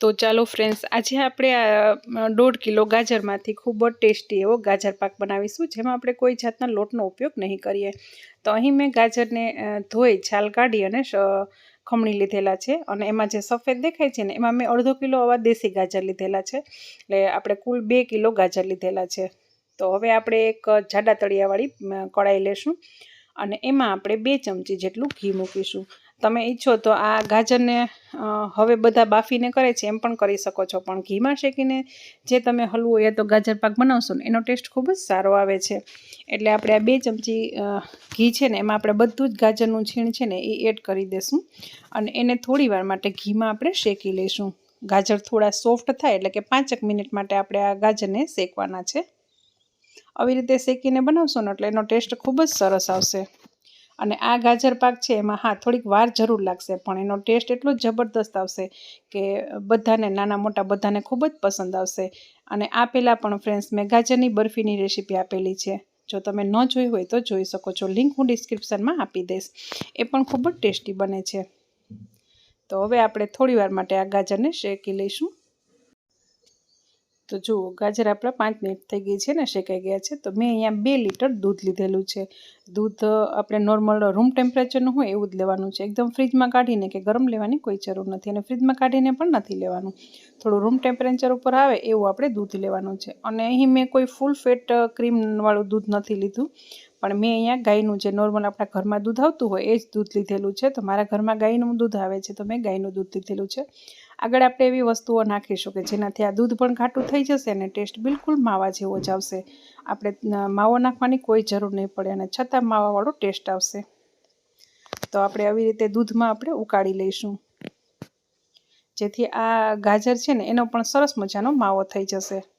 તો ચાલો ફ્રેન્ડ્સ આજે આપણે દોઢ કિલો ગાજરમાંથી ખૂબ જ ટેસ્ટી એવો ગાજર પાક બનાવીશું, જેમાં આપણે કોઈ જાતના લોટનો ઉપયોગ નહીં કરીએ. તો અહીં મેં ગાજરને ધોઈ, છાલ કાઢી અને ખમણી લીધેલા છે અને એમાં જે સફેદ દેખાય છે ને, એમાં મેં અડધો કિલો આવા દેશી ગાજર લીધેલા છે. એટલે આપણે કુલ બે કિલો ગાજર લીધેલા છે. તો હવે આપણે એક જાડા તળિયાવાળી કડાઈ લેશું અને એમાં આપણે બે ચમચી જેટલું ઘી મૂકીશું. તમે ઈચ્છો તો આ ગાજરને હવે બધા બાફીને કરે છે, એમ પણ કરી શકો છો. પણ ઘીમાં શેકીને જે તમે હલવો યા તો ગાજર પાક બનાવશો ને, એનો ટેસ્ટ ખૂબ જ સારો આવે છે. એટલે આપણે આ બે ચમચી ઘી છે ને, એમાં આપણે બધું જ ગાજરનું છીણ છે ને, એ એડ કરી દઈશું અને એને થોડી વાર માટે ઘીમાં આપણે શેકી લઈશું. ગાજર થોડા સોફ્ટ થાય એટલે કે પાંચેક મિનિટ માટે આપણે આ ગાજરને શેકવાના છે. આવી રીતે શેકીને બનાવશો ને એટલે એનો ટેસ્ટ ખૂબ જ સરસ આવશે. અને આ ગાજર પાક છે એમાં, હા, થોડીક વાર જરૂર લાગશે, પણ એનો ટેસ્ટ એટલો જબરદસ્ત આવશે કે બધાને, નાના મોટા બધાને ખૂબ જ પસંદ આવશે. અને આ પહેલાં પણ ફ્રેન્ડ્સ મેં ગાજરની બરફીની રેસીપી આપેલી છે. જો તમે ન જોઈ હોય તો જોઈ શકો છો. લિંક હું ડિસ્ક્રિપ્શનમાં આપી દઈશ. એ પણ ખૂબ જ ટેસ્ટી બને છે. તો હવે આપણે થોડી વાર માટે આ ગાજરને શેકી લઈશું. તો જુઓ, ગાજર આપણા પાંચ મિનિટ થઈ ગઈ છે ને, શેકાઈ ગયા છે. તો મેં અહીંયા બે લીટર દૂધ લીધેલું છે. દૂધ આપણે નોર્મલ રૂમ ટેમ્પરેચરનું હોય એવું જ લેવાનું છે. એકદમ ફ્રીજમાં કાઢીને કે ગરમ લેવાની કોઈ જરૂર નથી અને ફ્રીજમાં કાઢીને પણ નથી લેવાનું. થોડું રૂમ ટેમ્પરેચર ઉપર આવે એવું આપણે દૂધ લેવાનું છે. અને અહીં મેં કોઈ ફૂલ ફેટ ક્રીમવાળું દૂધ નથી લીધું. પણ મેં અહીંયા ગાયનું જે નોર્મલ આપણા ઘરમાં દૂધ આવતું હોય એ જ દૂધ લીધેલું છે. તો મારા ઘરમાં ગાયનું દૂધ આવે છે તો મેં ગાયનું દૂધ લીધેલું છે. આગળ આપણે એવી વસ્તુઓ નાખીશું કે જેનાથી આ દૂધ પણ ઘાટું થઈ જશે અને ટેસ્ટ બિલકુલ માવા જેવો જ આવશે. આપણે માવો નાખવાની કોઈ જરૂર નહીં પડે અને છતાં માવાવાળો ટેસ્ટ આવશે. તો આપણે આવી રીતે દૂધમાં આપણે ઉકાળી લઈશું. જેથી આ ગાજર છે ને, એનો પણ સરસ મજાનો માવો થઈ જશે.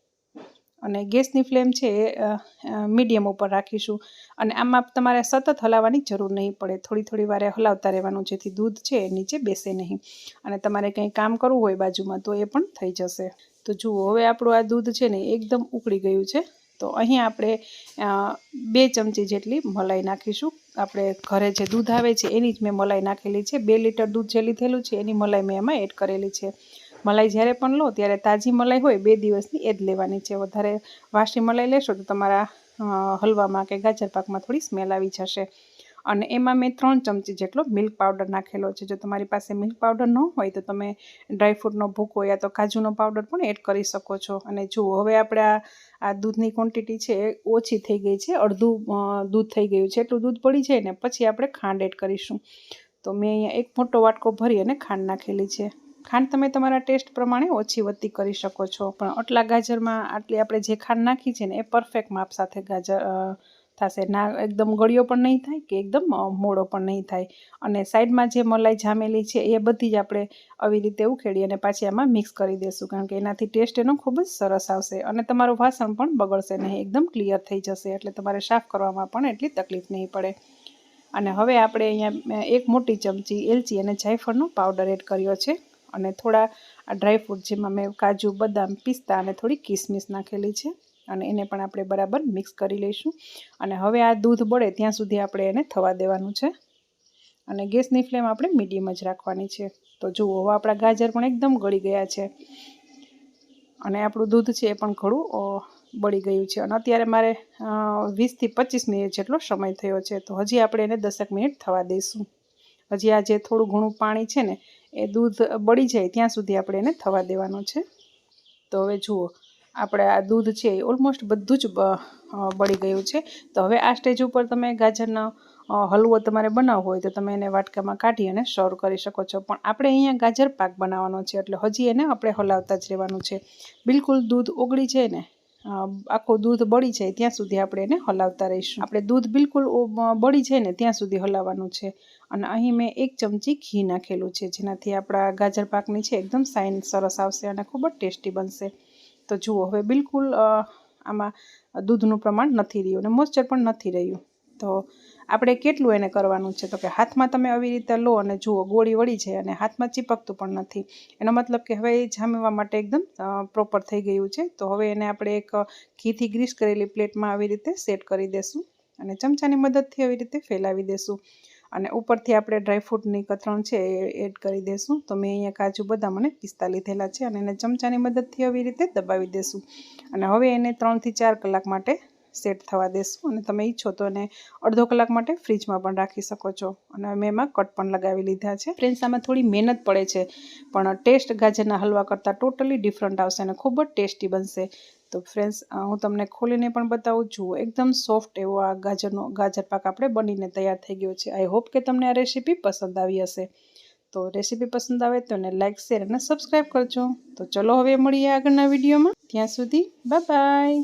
અને ગેસની ફ્લેમ છે એ મીડિયમ ઉપર રાખીશું. અને આમાં તમારે સતત હલાવવાની જરૂર નહીં પડે. થોડી થોડી વારે હલાવતા રહેવાનું, જેથી દૂધ છે એ નીચે બેસે નહીં. અને તમારે કંઈ કામ કરવું હોય બાજુમાં, તો એ પણ થઈ જશે. તો જુઓ, હવે આપણું આ દૂધ છે ને એકદમ ઉકળી ગયું છે. તો અહીં આપણે બે ચમચી જેટલી મલાઈ નાખીશું. આપણે ઘરે જે દૂધ આવે છે, એની જ મેં મલાઈ નાખેલી છે. બે લીટર દૂધ જે લીધેલું છે, એની મલાઈ મેં એમાં એડ કરેલી છે. મલાઈ જ્યારે પણ લો ત્યારે તાજી મલાઈ હોય બે દિવસની એ જ લેવાની છે. વધારે વાસી મલાઈ લેશો તો તમારા હલવામાં કે ગાજર પાકમાં થોડી સ્મેલ આવી જશે. અને એમાં મેં ત્રણ ચમચી જેટલો મિલ્ક પાવડર નાખેલો છે. જો તમારી પાસે મિલ્ક પાવડર ન હોય તો તમે ડ્રાયફ્રૂટનો ભૂકો યા તો કાજુનો પાવડર પણ એડ કરી શકો છો. અને જુઓ, હવે આપણે આ દૂધની ક્વોન્ટિટી છે એ ઓછી થઈ ગઈ છે. અડધું દૂધ થઈ ગયું છે. એટલું દૂધ પડી જાય ને પછી આપણે ખાંડ એડ કરીશું. તો મેં અહીંયા એક મોટો વાટકો ભરી અને ખાંડ નાખેલી છે. ખાંડ તમે તમારા ટેસ્ટ પ્રમાણે ઓછી વધતી કરી શકો છો. પણ આટલા ગાજરમાં આટલી આપણે જે ખાંડ નાખી છે ને, એ પરફેક્ટ માપ સાથે ગાજર થશે. ના, એકદમ ગળ્યો પણ નહીં થાય કે એકદમ મોડો પણ નહીં થાય. અને સાઈડમાં જે મલાઈ જામેલી છે, એ બધી જ આપણે આવી રીતે ઉખેડી અને પાછી આમાં મિક્સ કરી દઈશું કારણ કે એનાથી ટેસ્ટ એનો ખૂબ જ સરસ આવશે. અને તમારું વાસણ પણ બગડશે નહીં. એકદમ ક્લિયર થઈ જશે. એટલે તમારે સાફ કરવામાં પણ એટલી તકલીફ નહીં પડે. અને હવે આપણે અહીંયા એક મોટી ચમચી એલચી અને જાયફળનો પાવડર એડ કર્યો છે. અને થોડા આ ડ્રાયફ્રૂટ જેમાં મેં કાજુ, બદામ, પિસ્તા અને થોડી કિસમિસ નાખેલી છે અને એને પણ આપણે બરાબર મિક્સ કરી લઈશું. અને હવે આ દૂધ બળે ત્યાં સુધી આપણે એને થવા દેવાનું છે. અને ગેસની ફ્લેમ આપણે મીડિયમ જ રાખવાની છે. તો જુઓ, હવે આપણા ગાજર પણ એકદમ ગળી ગયા છે. અને આપણું દૂધ છે એ પણ ઘણું બળી ગયું છે. અને અત્યારે મારે વીસથી પચીસ મિનિટ જેટલો સમય થયો છે. તો હજી આપણે એને દસેક મિનિટ થવા દઈશું. હજી આ જે થોડું ઘણું પાણી છે ને એ દૂધ બળી જાય ત્યાં સુધી આપણે એને થવા દેવાનું છે. તો હવે જુઓ, આપણે આ દૂધ છે એ ઓલમોસ્ટ બધું જ બળી ગયું છે. તો હવે આ સ્ટેજ ઉપર તમે ગાજરનો હલવો તમારે બનાવવો હોય તો તમે એને વાટકામાં કાઢી અને સર્વ કરી શકો છો. પણ આપણે અહીંયા ગાજર પાક બનાવવાનો છે, એટલે હજી એને આપણે હલાવતા જ રહેવાનું છે. બિલકુલ દૂધ ઓગળી જાય ને આખું દૂધ બળી જાય ત્યાં સુધી આપણે એને હલાવતા રહીશું. આપણે દૂધ બિલકુલ બળી જાય ને ત્યાં સુધી હલાવવાનું છે. અને અહીં મેં એક ચમચી ઘી નાખેલું છે, જેનાથી આપણા ગાજર પાકની છે એકદમ સાઇન સરસ આવશે અને ખૂબ જ ટેસ્ટી બનશે. તો જુઓ, હવે બિલકુલ આમાં દૂધનું પ્રમાણ નથી રહ્યું અને મોઇસ્ચર પણ નથી રહ્યું. તો આપણે કેટલું એને કરવાનું છે? તો કે હાથમાં તમે આવી રીતે લો અને જુઓ, ગોળી વળી જાય અને હાથમાં ચીપકતું પણ નથી. એનો મતલબ કે હવે એ જામવા માટે એકદમ પ્રોપર થઈ ગયું છે. તો હવે એને આપણે એક ઘીથી ગ્રીસ કરેલી પ્લેટમાં આવી રીતે સેટ કરી દેશું અને ચમચાની મદદથી આવી રીતે ફેલાવી દેશું. અને ઉપરથી આપણે ડ્રાયફ્રૂટની કતરણ છે એ એડ કરી દઈશું તો મેં અહીંયા કાજુ બદામ અને પિસ્તા લીધેલા છે અને એને ચમચાની મદદથી આવી રીતે દબાવી દઈશું અને હવે એને ત્રણથી ચાર કલાક માટે સેટ થવા દેશું અને તમે ઈચ્છો તો એને અડધો કલાક માટે ફ્રીજમાં પણ રાખી શકો છો. અને મેં એમાં કટ પણ લગાવી લીધા છે. ફ્રેન્ડ્સ આમાં થોડી મહેનત પડે છે, પણ ટેસ્ટ ગાજરના હલવા કરતાં ટોટલી ડિફરન્ટ આવશે અને ખૂબ જ ટેસ્ટી બનશે. તો ફ્રેન્ડ્સ હું તમને ખોલીને પણ બતાવું છું એકદમ સોફ્ટ એવો આ ગાજરનો, ગાજર પાક આપણે બનીને તૈયાર થઈ ગયો છે. આઈ હોપ કે તમને આ રેસીપી પસંદ આવી હશે. તો રેસીપી પસંદ આવે તો એને લાઇક શેર અને સબસ્ક્રાઈબ કરજો. તો ચલો હવે મળીએ આગળના વિડીયોમાં. ત્યાં સુધી બાય બાય